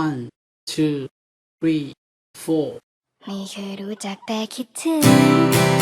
one two three four ไม่เคยรู้จักแต่คิดถึง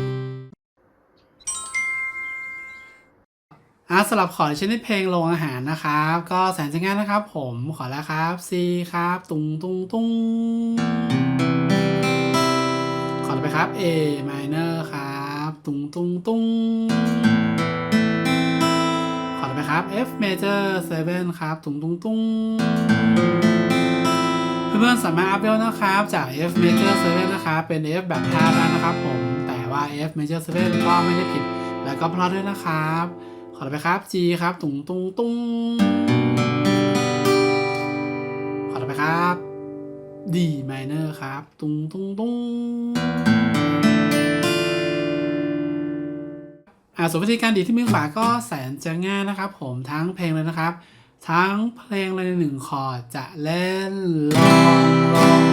อะสำหรับขอชนิดเพลงลงอาหารนะครับ ก็แสนจะง่ายนะครับ ผมขอแล้วครับ C ครับ ตุงตุงตุงขอต่อไปครับ A minor ครับ ตุงตุงตุงขอต่อไปครับ F major 7ครับ ตุงตุงตุงเพื่อนๆสามารถอัพเวลนะครับ จาก F major 7นะครับเป็น F แบบท่าได้นะครับผมแต่ว่า F major 7ก็ไม่ได้ผิด แล้วก็พราะด้วยนะครับ อไปครับ G ครับตุงตุงตุงขอไปครับ D minor ครับ ตุงตุงตุงอ่าส่วนวิธีการดีดที่มือขวาก็แสนจะง่ายนะครับ ผมทั้งเพลงเลยนะครับ ทั้งเพลงเลยในหนึ่งคอร์ดจะเล่นลองลอง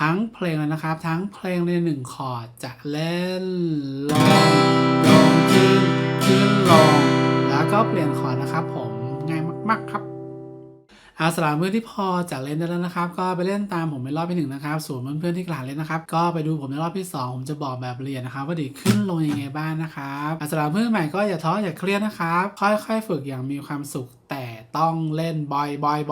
ทั้งเพลงเลยนะครับ ทั้งเพลงในหนึ่งคอร์ดจะเล่นลองลองขึ้นขึ้นลงแล้วก็เปลี่ยนคอร์ดนะครับ ผมง่ายมาก ๆครับอาสำหรับเพื่อนที่พอจะเล่นได้แล้วนะครับ ก็ไปเล่นตามผมในรอบที่หนึ่งนะครับส่วนเพื่อนๆที่กลาดเล่นนะครับ ก็ไปดูผมในรอบที่สองผมจะบอกแบบเรียนนะครับว่าดีขึ้นลงยังไงบ้างนะครับอาสำหรับเพื่อนใหม่ก็อย่าท้ออย่าเครียดนะครับ ค่อยๆ ฝึกอย่างมีความสุขแต่ ต้องเล่นบ่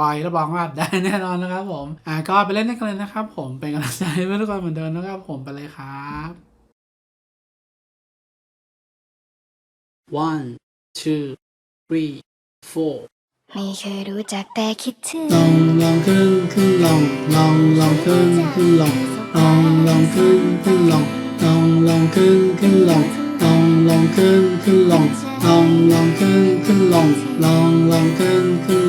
อยๆๆรับรองว่าได้แน่นอนนะครับผมอ่าก็ไปเล่นได้กันเลยนะครับ ผมเป็นกำลังใจให้เพื่อนทุกคนเหมือนเดิมนะครับ ผมไปเลยครับ one two three four ไม่เคยรู้จักแต่คิดถึงลองลองขึ้นขึ้นลองลองลองขึ้นขึ้นลองลองลองขึ้นขึ้นลองลองลองขึ้นขึ้นลองลองลองขึ้นขึ้นลองลองลองขึ้นขึ้นลองลองลองขึ้นขึ้น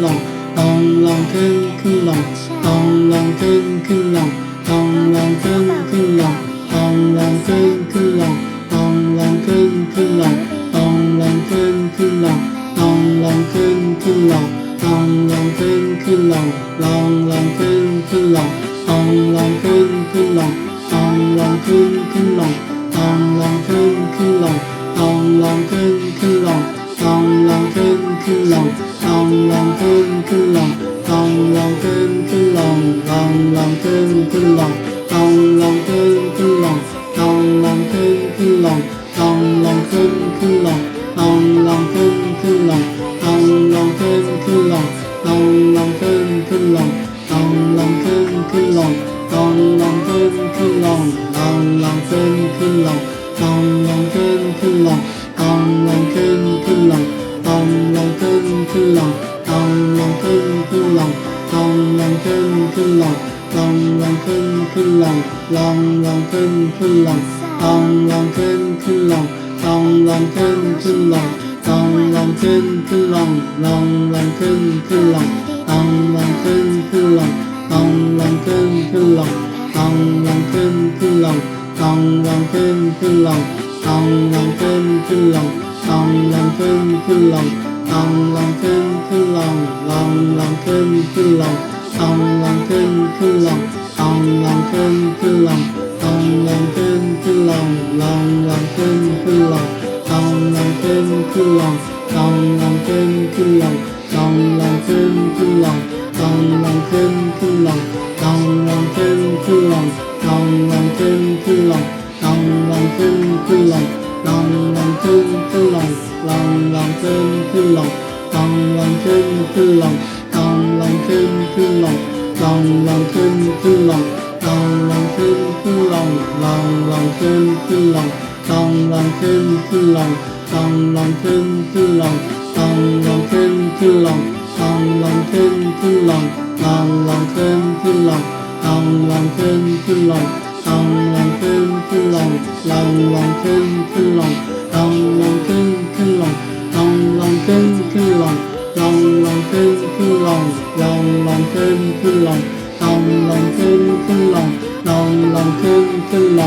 ลองลองลองขึ้นขึ้นลองลองลองขึ้นขึ้นลองลองลองขึ้นขึ้นลองลองลองขึ้นขึ้นลองลองลองขึ้นขึ้นลองลองลองขึ้นขึ้นลองลองลองขึ้นขึ้นลองลองลองขึ้นขึ้นลองลองลองขึ้นขึ้นลองลองลองขึ้นขึ้นลองลองลองขึ้นขึ้นลองลองลองขึ้นขึ้นลองลองลองขึ้นขึ้นลอง ลองลองขึ้นขึ้นลองลองลองขึ้นขึ้นลองลองลองขึ้นขึ้นลองลองลองขึ้นขึ้นลองลองลองขึ้นขึ้นลอง องลองขึ้นขึ้นลองลองลองขึ้นขึ้นลองลองลองขึ้นขึ้นลองลองลองขึ้นขึ้นลองลองลองขึ้นขึ้นลองลองลองขึ้นขึ้ เองลองขึ้นขึ้นลองลองลองขึ้นขึ้นลองอาลองขึ้นขึ้นลองอาลองขึ้นขึ้นลองอาลองขึ้นขึ้นลองลองลองขึ้นขึ้นลองอาลองขึ้นขึ้นลองอาลองขึ้นขึ้นลองลองลองขึ้นขึ้นลองลองลองขึ้นขึ้นลองลองลองขึ้นขึ้นลองลองลองขึ้นขึ้นลองลองลองขึ้นขึ้นลองลองลองขึ้นขึ้นลอง ลองลองขึ้นขึ้นลองลองลองขึ้นขึ้นลองลองลองขึ้นขึ้นลองลองลองขึ้นขึ้นลองลองลองขึ้นขึ้นลองลองลองขึ้นขึ้นลองลองลองขึ้นขึ้นลองลองลองขึ้นขึ้นลองลองลองขึ้นขึ้นลองลองลองขึ้นขึ้นลองลองลองขึ้นขึ้นลองลองลองขึ้นขึ้นลองลองลองขึ้นขึ้นลอง ลองลองขึ้นขึ้นลองลองลองขึ้นขึ้นลองลองลองขึ้นขึ้นลองลองลองขึ้นขึ้นลองลองลองขึ้นขึ้นลองลองลองขึ้นขึ้น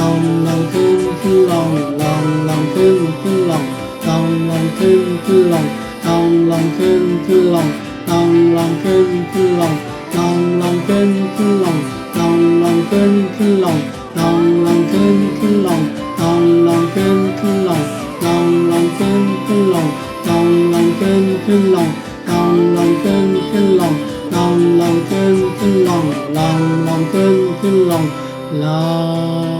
ลองลองขึ้นขึ้นลองลองลองขึ้นขึ้นลองลองลองขึ้นขึ้นลองลองลองขึ้นขึ้นลองลองลองขึ้นขึ้นลองลองลองขึ้นขึ้นลองลองลองขึ้นขึ้นลองลองลองขึ้นขึ้นลองลองลองขึ้นขึ้นลองลองลองขึ้นขึ้นลองลองลองขึ้นขึ้นลองลองลองขึ้นขึ้นลองลองลองขึ้นขึ้นลองลองลองขึ้นขึ้นลองลอง